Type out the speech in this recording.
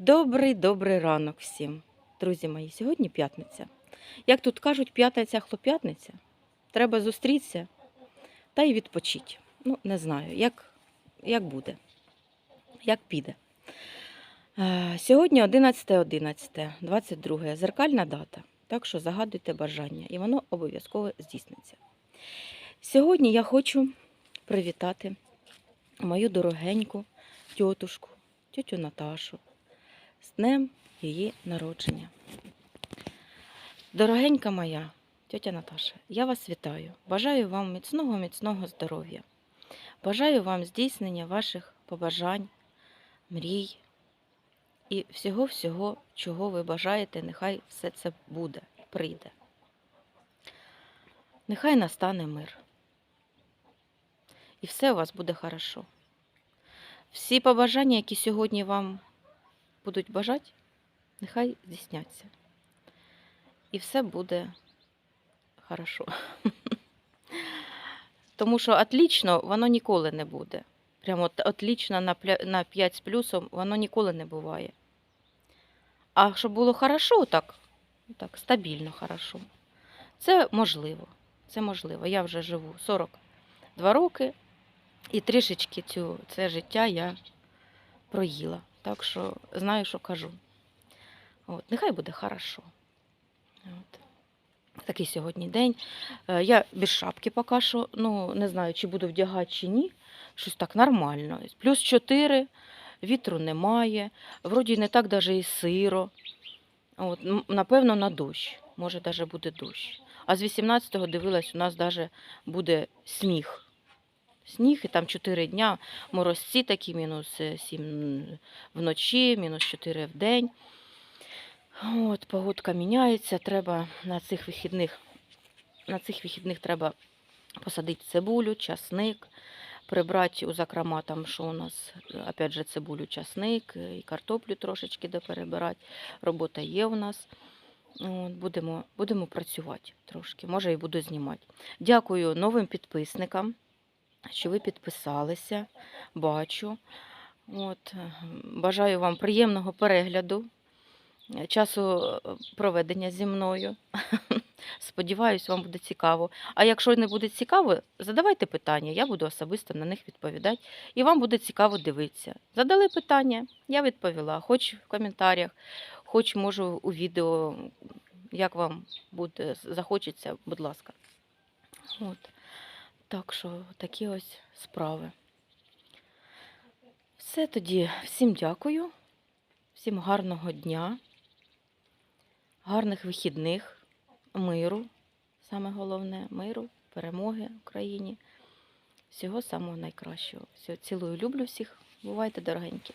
Добрий добрий ранок всім, друзі мої. Сьогодні п'ятниця. Як тут кажуть, п'ятниця хлоп'ятниця. Треба зустрітися та й відпочити. Ну, не знаю, як, як буде, як піде. Е, Сьогодні 11.11, 22, зеркальна дата. Так що загадуйте бажання, і воно обов'язково здійсниться. Сьогодні я хочу привітати мою дорогеньку тьотушку, тьотю Наташу з днем її народження. Дорогенька моя, тьотя Наташа, я вас вітаю. Бажаю вам міцного, міцного здоров'я. Бажаю вам здійснення ваших побажань, мрій і всього-всього, чого ви бажаєте, нехай все це буде, прийде. Нехай настане мир. І все у вас буде хорошо. Всі побажання, які сьогодні вам будуть бажати, нехай здійсняться. І все буде хорошо. Тому що отлично воно ніколи не буде. Прямо от отлично на на 5 з плюсом воно ніколи не буває. А щоб було хорошо, так, так стабільно хорошо, це можливо. Це можливо. Я вже живу 42 роки, і трішечки цю, це життя я проїла. Так що знаю, що кажу. От, нехай буде хорошо. От. Такий сьогодні день. Е, Я без шапки поки що, ну, не знаю, чи буду вдягати, чи ні. Щось так нормально. Плюс 4, вітру немає, вроді не так даже і сиро. От, напевно, на дощ. Може, даже буде дощ. А з 18-го дивилась, у нас даже буде сніг. Сніг, і там 4 дня, морозці такі, мінус 7 вночі, мінус 4 в день. От, погодка міняється, треба на цих вихідних, на цих вихідних треба посадити цибулю, часник, прибрати у закрома там, що у нас, опять же, цибулю, часник, і картоплю трошечки доперебирати. Робота є у нас. Будемо, будемо працювати трошки, може і буду знімати. Дякую новим підписникам, що ви підписалися, бачу. От, бажаю вам приємного перегляду, е, часу е, проведення зі мною. Сподіваюсь, вам буде цікаво. А якщо не буде цікаво, задавайте питання, я буду особисто на них відповідати. І вам буде цікаво дивитися. Задали питання, я відповіла, хоч в коментарях, хоч можу у відео, як вам буде захочеться, будь ласка. От. Так що такі ось справи. Все тоді, всім дякую, всім гарного дня, гарних вихідних, миру, саме головне, миру, перемоги Україні. Всього самого найкращого. Всього цілую, люблю всіх. Бувайте, дорогенькі.